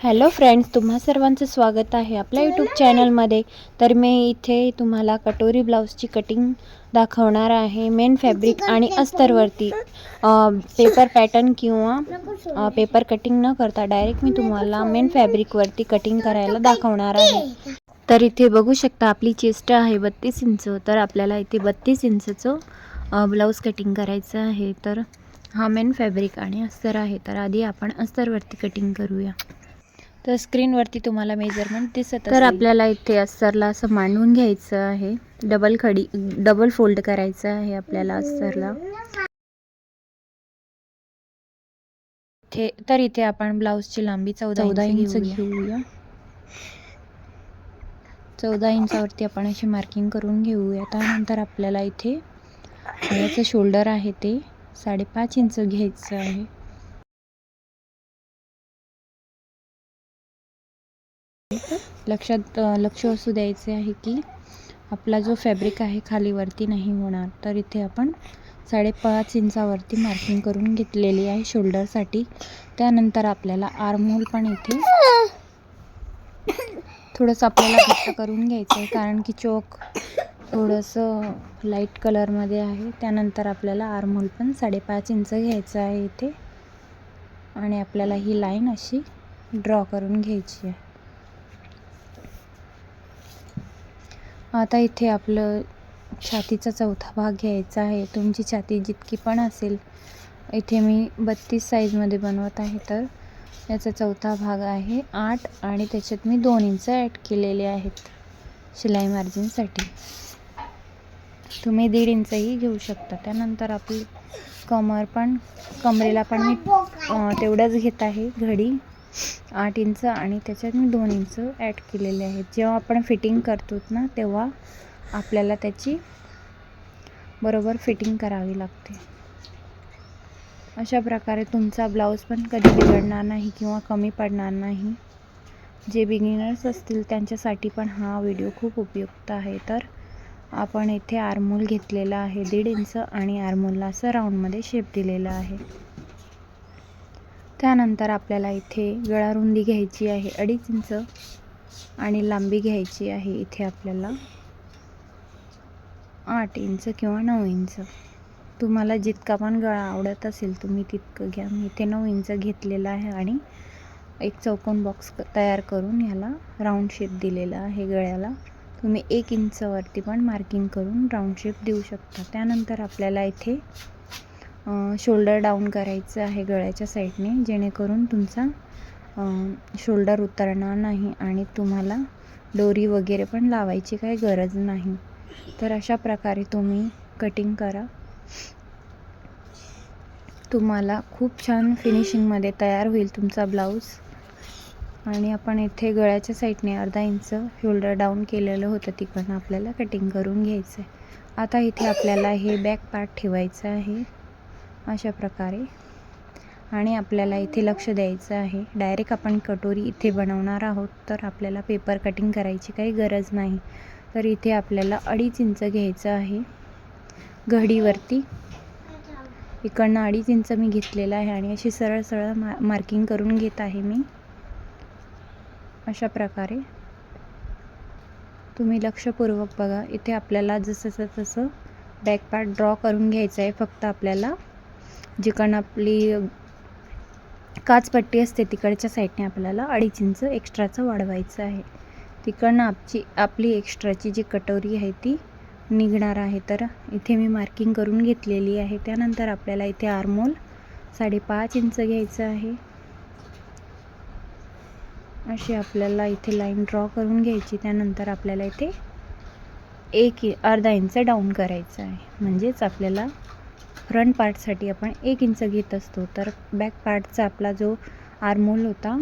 Hello friends तुम्हा सर्वांचं स्वागत आहे आपल्या यूट्यूब चॅनलमध्ये तर मी इथे तुम्हाला कटोरी ब्लाऊजची कटिंग दाखवणार आहे मेन फॅब्रिक आणि अस्तरवरती. पेपर पॅटर्न किंवा पेपर कटिंग न करता डायरेक्ट मी तुम्हाला मेन फॅब्रिकवरती कटिंग करायला दाखवणार आहे. तर इथे बघू शकता आपली चेस्ट आहे बत्तीस इंच. तर आपल्याला इथे बत्तीस इंचचं ब्लाऊज कटिंग करायचं आहे. तर हा मेन फॅब्रिक आणि अस्तर आहे. तर आधी आपण अस्तरवरती कटिंग करूया. तर स्क्रीनवरती तुम्हाला मेजरमेंट दिसत तर आपल्याला इथे अस्तरला असं मांडून घ्यायचं आहे. डबल खडी डबल फोल्ड करायचं आहे आपल्याला अस्तरला तर इथे आपण ब्लाऊजची लांबी चौदा चौदा इंच घेऊया. चौदा इंचावरती आपण अशी मार्किंग करून घेऊया. त्यानंतर आपल्याला इथे याचं शोल्डर आहे ते साडेपाच इंच घ्यायचं आहे. लक्षात लक्ष असू द्यायचे आहे की आपला जो फॅब्रिक आहे खाली वरती नाही होणार. तर इथे आपण साडेपाच इंचावरती मार्किंग करून घेतलेली आहे शोल्डरसाठी. त्यानंतर आपल्याला आर्महोल पण इथे थोडंसं आपल्याला घट्ट करून घ्यायचं आहे कारण की चोक थोडंसं लाइट कलरमध्ये आहे. त्यानंतर आपल्याला आर्महोल पण साडेपाच इंच घ्यायचं आहे इथे. आणि आपल्याला ही लाईन अशी ड्रॉ करून घ्यायची आहे. आता इथे आपलं छातीचा चौथा भाग घ्यायचा आहे. तुमची छाती जितकी पण असेल इथे मी बत्तीस साईजमध्ये बनवत आहे तर याचा चौथा भाग आहे आठ आणि त्याच्यात मी दोन इंच ॲड केलेले आहेत शिलाई मार्जिनसाठी तुम्ही दीड इंचही घेऊ शकता. त्यानंतर आपली कमर पण कमरेला पण मी तेवढंच घेत आहे घडी. आठ इंच आणि त्याच्यात मी दोन इंच ॲड केलेले आहेत. जेव्हा आपण फिटिंग करतो ना तेव्हा आपल्याला त्याची बरोबर फिटिंग करावी लागते. अशा प्रकारे तुमचा ब्लाऊज पण कधी बिघडणार नाही किंवा कमी पडणार नाही. जे बिगिनर्स असतील त्यांच्यासाठी पण हा व्हिडिओ खूप उपयुक्त आहे. तर आपण येथे आरमोल घेतलेला आहे. दीड इंच आणि आरमोलला असं राऊंडमध्ये शेप दिलेला आहे. त्यानंतर आपल्याला इथे गळा रुंदी घ्यायची आहे अडीच इंच आणि लांबी घ्यायची आहे. इथे आपल्याला आठ इंच किंवा नऊ इंच. तुम्हाला जितका पण गळा आवडत असेल तुम्ही तितकं घ्या. मी इथे नऊ इंच घेतलेला आहे आणि एक चौकोन बॉक्स तयार करून ह्याला राऊंड शेप दिलेला आहे गळ्याला. तुम्ही एक इंचवरती पण मार्किंग करून राऊंड शेप देऊ शकता. त्यानंतर आपल्याला इथे शोल्डर डाऊन करायचं आहे गळ्याच्या साईडने जेणेकरून तुमचा शोल्डर उतरणार नाही आणि तुम्हाला दोरी वगैरे पण लावायची काही गरज नाही. तर अशा प्रकारे तुम्ही कटिंग करा. तुम्हाला खूप छान फिनिशिंगमध्ये तयार होईल तुमचा ब्लाऊज आणि आपण इथे गळ्याच्या साईडने अर्धा इंच शोल्डर डाऊन केलेलं होतं तिकडनं आपल्याला कटिंग करून घ्यायचं आहे आता इथे आपल्याला हे बॅक पार्ट ठेवायचं आहे. अशा प्रकारे. आणि आपल्याला इथे लक्ष द्यायचं आहे. डायरेक्ट आपण कटोरी इथे बनवणार आहोत. तर आपल्याला पेपर कटिंग करायची काही गरज नाही. तर इथे आपल्याला अडीच इंच घ्यायचं आहे. घडीवरती इकडनं अडीच इंच मी घेतलेलं आहे आणि अशी सरळ सरळ मा मार्किंग करून घेत आहे मी. अशा प्रकारे. तुम्ही लक्षपूर्वक बघा. इथे आपल्याला जसं तसं बॅक पार्ट ड्रॉ करून घ्यायचं आहे फक्त आपल्याला जिकडनं आपली काचपट्टी असते तिकडच्या साईडने आपल्याला अडीच इंच एक्स्ट्राचं वाढवायचं आहे. तिकडनं आपची आपली एक्स्ट्राची जी कटोरी आहे ती निघणार आहे. तर इथे मी मार्किंग करून घेतलेली आहे. त्यानंतर आपल्याला इथे आरमोल साडेपाच इंच घ्यायचं आहे. अशी आपल्याला इथे लाईन ड्रॉ करून घ्यायची. त्यानंतर आपल्याला इथे एक अर्धा इंच डाऊन करायचं आहे. म्हणजेच आपल्याला फ्रंट पार्टसाठी आपण एक इंच घेत असतो. तर बॅक पार्टचा आपला जो आरमोल होता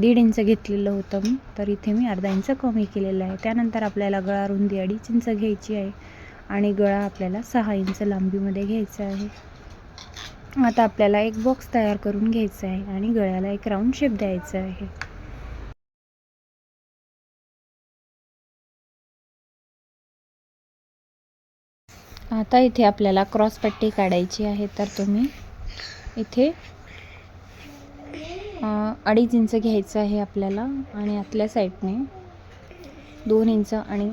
दीड इंच घेतलेलं होतं मी. तर इथे मी अर्धा इंच कमी केलेलं आहे. त्यानंतर आपल्याला गळा रुंदी अडीच इंच घ्यायची आहे आणि गळा आपल्याला सहा इंच लांबीमध्ये घ्यायचा आहे. आता आपल्याला एक बॉक्स तयार करून घ्यायचा आहे आणि गळ्याला एक राऊंड शेप द्यायचा आहे. आता इथे आपल्याला क्रॉस पट्टी काढायची आहे तर तुम्ही इथे अडीच इंच घ्यायचं आहे आपल्याला आणि आतल्या साईडने दोन इंच आणि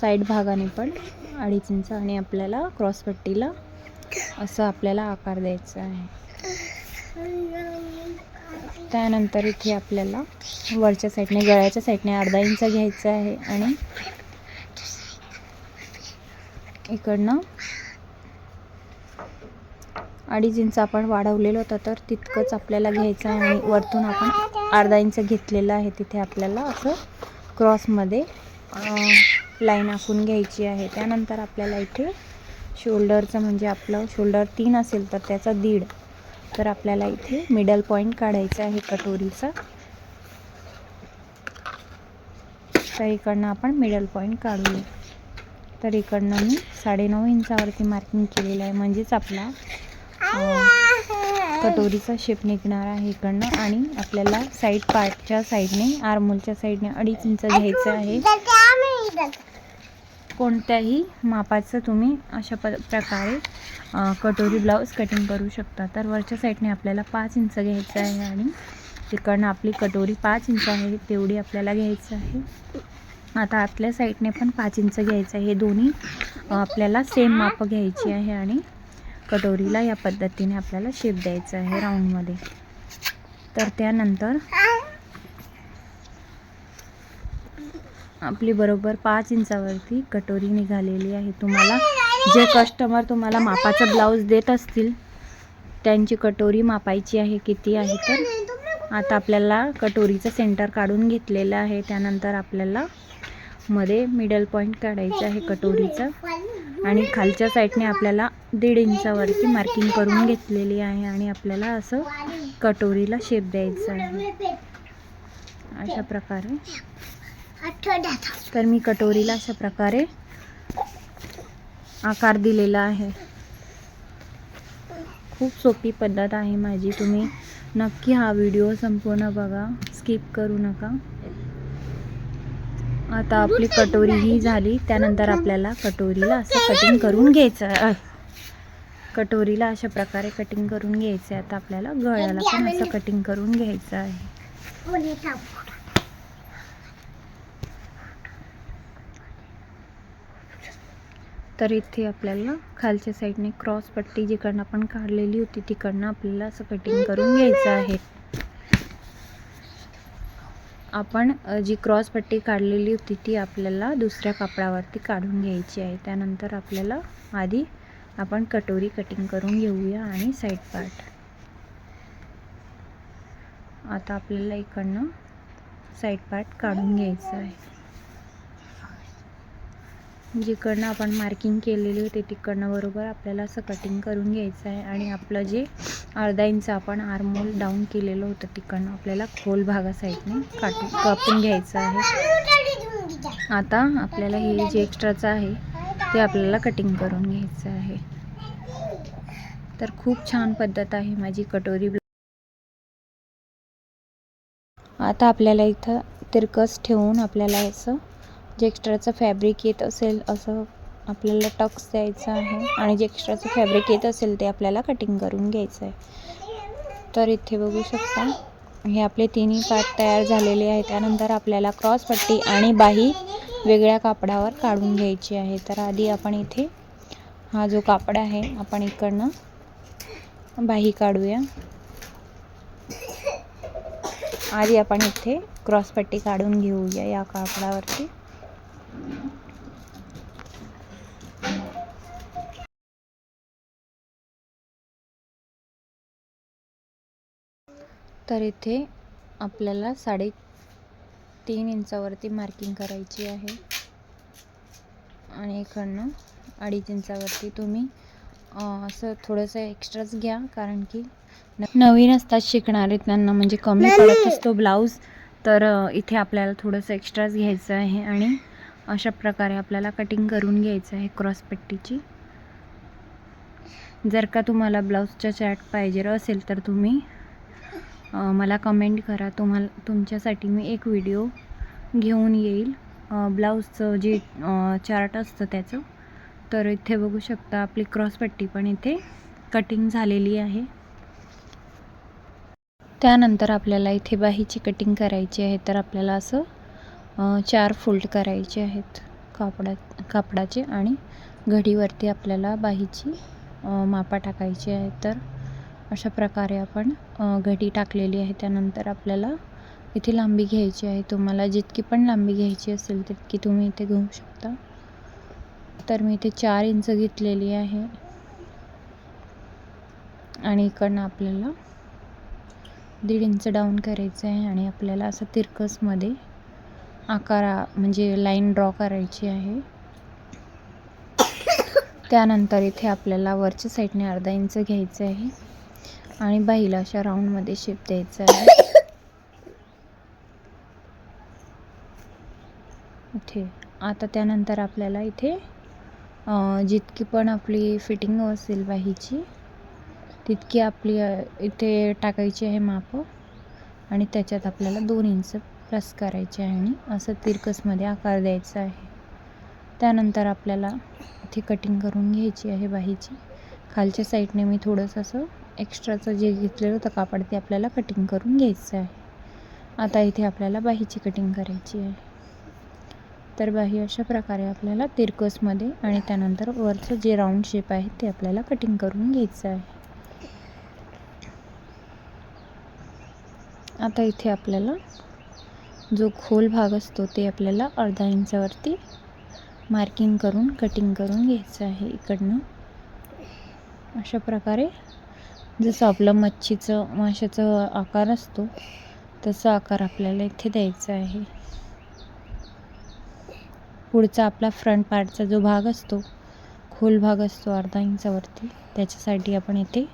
साईड भागाने पण अडीच इंच आणि आपल्याला क्रॉसपट्टीला असं आपल्याला आकार द्यायचा आहे. त्यानंतर इथे आपल्याला वरच्या साईडने गळ्याच्या साईडने अर्धा इंच घ्यायचं आहे आणि इकडनं. अडीच इंच आपण वाढवलेलं होतं तर तितकंच आपल्याला घ्यायचं आहे. आणि वरतून आपण अर्धा इंच घेतलेलं आहे तिथे आपल्याला असं क्रॉसमध्ये लाईन आखून घ्यायची आहे. त्यानंतर आपल्याला इथे शोल्डरचं म्हणजे आपलं शोल्डर तीन असेल तर त्याचा दीड. तर आपल्याला इथे मिडल पॉईंट काढायचा आहे कटोरीचा. तर इकडनं आपण मिडल पॉईंट काढूया. तर इकडनं मी साडेनऊ इंचावरती मार्किंग केलेलं आहे. म्हणजेच आपला कटोरीचा शेप निघणार आहे इकडनं आणि आपल्याला साईड पार्टच्या साईडने आरमोलच्या साईडने अडीच इंच घ्यायचं आहे. कोणत्याही मापाचं तुम्ही अशा प प्रकारे कटोरी ब्लाऊज कटिंग करू शकता. तर वरच्या साईडने आपल्याला पाच इंच घ्यायचं आहे आणि तिकडनं आपली कटोरी पाच इंच आहे तेवढी आपल्याला घ्यायचं आहे. आता आतल्या साईडने पण पाच इंच घ्यायचं आहे. हे दोन्ही आपल्याला सेम माप घ्यायची आहे आणि कटोरीला या पद्धतीने आपल्याला शेप द्यायचं आहे राऊंडमध्ये तर त्यानंतर आपली बरोबर पाच इंचावरती कटोरी निघालेली आहे. तुम्हाला जे कस्टमर तुम्हाला मापाचा ब्लाऊज देत असतील त्यांची कटोरी मापायची आहे किती आहे तर आता आपल्याला कटोरीचं सेंटर काढून घेतलेलं आहे. त्यानंतर आपल्याला मध्ये मिडल पॉईंट काढायचं आहे कटोरीचं. आणि खालच्या साईडने आपल्याला दीड इंचावरती मार्किंग करून घेतलेली आहे. आणि आपल्याला असं कटोरीला शेप द्यायचं आहे. अशा प्रकारे. तर मी कटोरीला अशा प्रकारे आकार दिलेला आहे. खूप सोपी पद्धत आहे माझी. तुम्ही नक्की हा व्हिडिओ संपूर्ण बघा. स्किप करू नका. आता आपली कटोरी ही झाली. त्यानंतर आपल्याला कटोरीला असं कटिंग करून घ्यायचं आहे कटोरीला अशा प्रकारे कटिंग करून घ्यायचं आहे आता आपल्याला गळ्याला पण असं कटिंग करून घ्यायचं आहे. हो, तर इथे आपल्याला खालच्या साईडने क्रॉस पट्टी जिकडनं आपण काढलेली होती तिकडनं आपल्याला असं कटिंग करून घ्यायचं आहे. आपण जी क्रॉस पट्टी काढलेली होती ती आपल्याला दुसऱ्या कापडावरती काढून घ्यायची आहे. त्यानंतर आपल्याला आधी आपण कटोरी कटिंग करून घेऊया आणि साईड पार्ट. आता आपल्याला इकडनं साईड पार्ट काढून घ्यायचं आहे. जिकडनं आपण मार्किंग केलेली होती तिकडनं बरोबर आपल्याला असं कटिंग करून घ्यायचं आहे. आणि आपलं जे अर्धा इंच आपण आरमोल डाऊन केलेलं होतं तिकडनं आपल्याला खोल भागा साईडने काटून कापून घ्यायचं आहे. आता आपल्याला हे जे एक्स्ट्राचं आहे ते आपल्याला कटिंग करून घ्यायचं आहे. तर खूप छान पद्धत आहे माझी कटोरी आता आपल्याला इथं तिरकस ठेवून आपल्याला असं जे एक्स्ट्राचं फॅब्रिक येत असेल असं आपल्याला टक्स द्यायचं आहे आणि जे एक्स्ट्राचं फॅब्रिक येत असेल ते आपल्याला कटिंग करून घ्यायचं आहे. तर इथे बघू शकता हे आपले तिन्ही पार्ट तयार झालेले आहे त्यानंतर आपल्याला क्रॉस पट्टी आणि बाही वेगळ्या कापडावर काढून घ्यायची आहे. तर आधी आपण इथे हा जो कापड आहे आपण इकडनं बाही काढूया. आधी आपण इथे क्रॉसपट्टी काढून घेऊया या कापडावरती. तर इथे आपल्याला साडे तीन इंचावरती मार्किंग करायची आहे. आणि इकडनं अडीच इंचावरती तुम्ही असं थोडंसं एक्स्ट्राच घ्या कारण की नवीन असतात शिकणारे त्यांना म्हणजे कमी पडत असतो ब्लाऊज तर इथे आपल्याला थोडंसं एक्स्ट्राच घ्यायचं आहे आणि अशा प्रकारे आपल्याला कटिंग करून घ्यायचं आहे क्रॉस पट्टीची. जर का तुम्हाला ब्लाऊजच्या चार्ट पाहिजे असेल तर तुम्ही मला कमेंट करा. तुम्हाला तुमच्यासाठी मी एक व्हिडिओ घेऊन येईल. ब्लाऊजचं जे चार्ट असतं त्याचं. तर इथे बघू शकता आपली क्रॉस पट्टी पण इथे कटिंग झालेली आहे. त्यानंतर आपल्याला इथे बाहीची कटिंग करायची आहे. तर आपल्याला असं चार फोल्ड करायचे आहेत. कापडा कापडाचे आणि घडीवरती आपल्याला बाहीची मापा टाकायची आहे तर अशा प्रकारे आपण घडी टाकलेली आहे. त्यानंतर आपल्याला इथे लांबी घ्यायची आहे. तुम्हाला जितकी पण लांबी घ्यायची असेल तितकी तुम्ही इथे घेऊ शकता. तर मी इथे चार इंच घेतलेली आहे. आणि इकडनं आपल्याला दीड इंच डाऊन करायचं आहे. आणि आपल्याला असं तिरकसमध्ये आकारा म्हणजे लाईन ड्रॉ करायची आहे. त्यानंतर इथे आपल्याला वरच्या साईडने अर्धा इंच घ्यायचं आहे. आणि बाईला अशा राऊंडमध्ये शेप द्यायचा आहे. इथे. आता त्यानंतर आपल्याला इथे जितकी पण आपली फिटिंग असेल बाहीची तितकी आपली इथे टाकायची आहे माप. आणि त्याच्यात आपल्याला दोन इंच प्रेस करायचे आहे आणि असं तिरकसमध्ये आकार द्यायचा आहे. त्यानंतर आपल्याला इथे कटिंग करून घ्यायची आहे बाहीची. खालच्या साईडने मी थोडंसं असं एक्स्ट्राचं जे घेतलेलं होतं कापड ते आपल्याला कटिंग करून घ्यायचं आहे. आता इथे आपल्याला बाहीची कटिंग करायची आहे. तर बाही अशा प्रकारे आपल्याला तिरकसमध्ये आणि त्यानंतर वरचं जे राऊंड शेप आहे ते आपल्याला कटिंग करून घ्यायचं आहे. आता इथे आपल्याला जो खोल भाग असतो ते आपल्याला अर्धा इंचावरती मार्किंग करून कटिंग करून घ्यायचं आहे इकडनं. अशा प्रकारे जसं आपलं मच्छीचं माशाचं आकार असतो तसा आकार आपल्याला इथे द्यायचा आहे. पुढचा आपला फ्रंट पार्टचा जो भाग असतो खोल भाग असतो अर्धा इंचावरती त्याच्यासाठी आपण इथे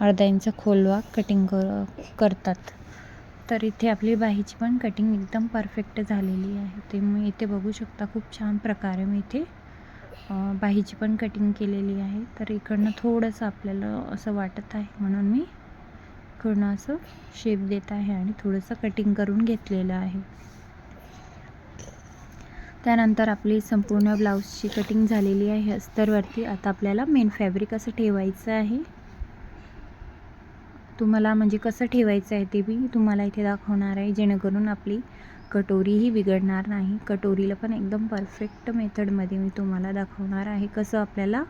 अर्धा इंच खोल भाग कटिंग कर करतात. तर इथे आपली बाहीची पण कटिंग एकदम परफेक्ट झालेली आहे. ते मी इथे बघू शकता खूप छान प्रकारे मी इथे बाहीची पण कटिंग केलेली आहे. तर इकडनं थोडंसं आपल्याला असं वाटत आहे म्हणून मी इकडनं असं शेप देत आहे आणि थोडंसं कटिंग करून घेतलेलं आहे. त्यानंतर आपली संपूर्ण ब्लाऊजची कटिंग झालेली आहे अस्तरवरती. आता आपल्याला मेन फॅब्रिक असं ठेवायचं आहे. तुम्हाला म्हणजे कसं ठेवायचं आहे ते बी तुम्हाला इथे दाखवणार आहे जेणेकरून आपली कटोरीही बिघडणार नाही. कटोरीला पण एकदम परफेक्ट मेथडमध्ये मी तुम्हाला दाखवणार आहे कसं आपल्याला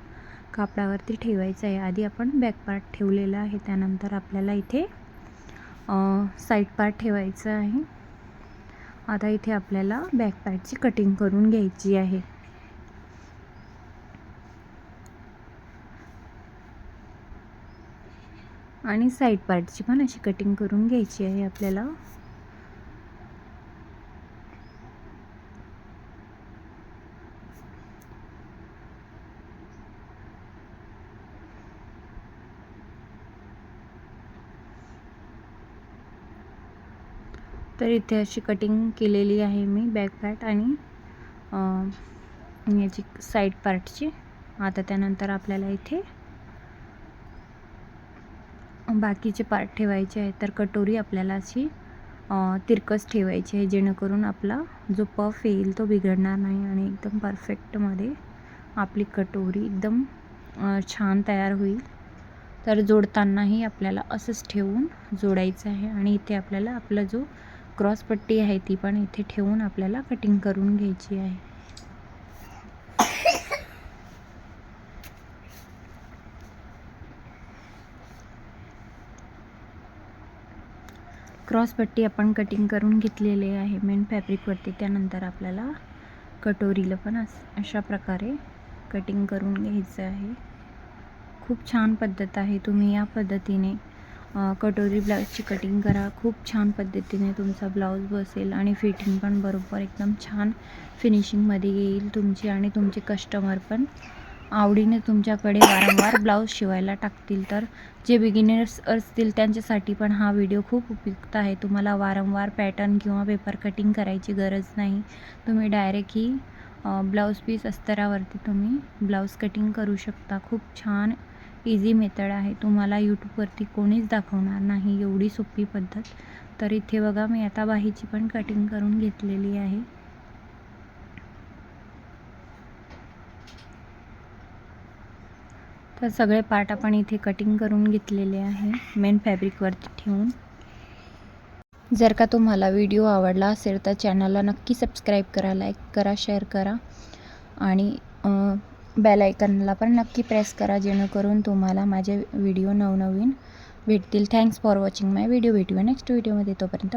कापडावरती ठेवायचं आहे. आधी आपण बॅक पार्ट ठेवलेला आहे त्यानंतर आपल्याला इथे साईड पार्ट ठेवायचं आहे. आता इथे आपल्याला बॅक पार्टची कटिंग करून घ्यायची आहे. आणि साईड पार्टची पण अशी कटिंग करून घ्यायची आहे आपल्याला. तर इथे अशी कटिंग केलेली आहे मी बॅक पार्ट आणि याची साईड पार्टची आता त्यानंतर आपल्याला इथे बाकीचे पार्ट ठेवायचे आहेत तर कटोरी आपल्याला अशी तिरकस ठेवायची आहे जेणेकरून आपला जो पफ येईल तो बिघडणार नाही आणि एकदम परफेक्टमध्ये आपली कटोरी एकदम छान तयार होईल. तर जोडतानाही आपल्याला असंच ठेवून जोडायचं आहे आणि इथे आपल्याला आपला जो क्रॉस पट्टी आहे ती पण इथे ठेवून आपल्याला कटिंग करून घ्यायची आहे. क्रॉस पट्टी आपण कटिंग करून घेतलेले आहे मेन फॅब्रिकवरती त्यानंतर आपल्याला कटोरीला पण अस अशा प्रकारे कटिंग करून घ्यायचं आहे. खूप छान पद्धत आहे. तुम्ही या पद्धतीने कटोरी ब्लाऊजची कटिंग करा. खूप छान पद्धतीने तुमचा ब्लाऊज बसेल आणि फिटिंग पण बरोबर एकदम छान फिनिशिंगमध्ये येईल तुमची आणि तुमचे कस्टमर पण आवडीने तुमच्याकडे वारंवार ब्लाऊज शिवायला टाकतील तर जे बिगिनर्स असतील त्यांच्यासाठी पण हा व्हिडिओ खूप उपयुक्त आहे. तुम्हाला वारंवार पॅटर्न किंवा पेपर कटिंग करायची गरज नाही. तुम्ही डायरेक्ट ही ब्लाऊज पीस अस्तरावरती तुम्ही ब्लाऊज कटिंग करू शकता. खूप छान इझी मेथड आहे. तुम्हाला यूट्यूबवरती कोणीच दाखवणार नाही एवढी सोपी पद्धत. तर इथे बघा मी आता बाहीची पण कटिंग करून घेतलेली आहे. तर सगळे पार्ट आपण इथे कटिंग करून घेतलेले आहे मेन फॅब्रिकवरती ठेवून. जर का तुम्हाला व्हिडिओ आवडला असेल तर चॅनलला नक्की सबस्क्राईब करा लाईक करा शेअर करा. आणि बेल आयकनला पण नक्की प्रेस करा जेणेकरून तुम्हाला माझे व्हिडिओ नवनवीन भेटतील. Thanks for watching my video भेटूया नेक्स्ट व्हिडिओमध्ये तोपर्यंत